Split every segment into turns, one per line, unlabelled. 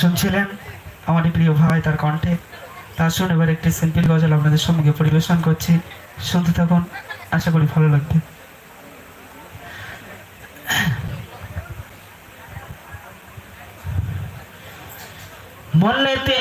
শুনছিলেন আমারই প্রিয় ভাই তার কণ্ঠে। তার শুনে এবার একটি সিম্পল গজল আপনাদের সঙ্গে পরিবেশন করছি। শুনতে থাকুন, আশা করি ভালো লাগবে। বললেতে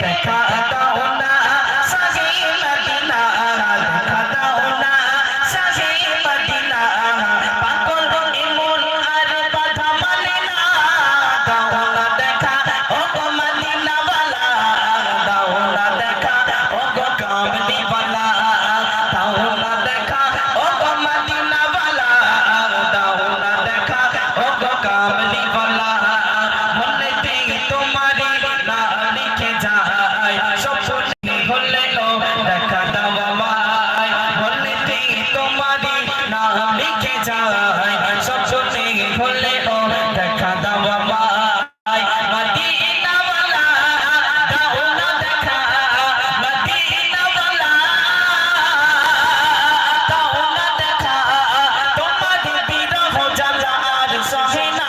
Tata, tata, নাম লিখে যায় সব শুনে ভুলে ও, দেখা দাওয়া পায় মদিনা ওয়ালা দাও না দেখা মদিনা ওয়ালা দাও না দেখা, তোমার বিরহ জ্বালা আর সহে না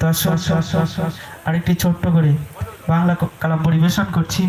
তো আরেকটি ছোট্ট করে বাংলা কালাম পরিবেশন করছি।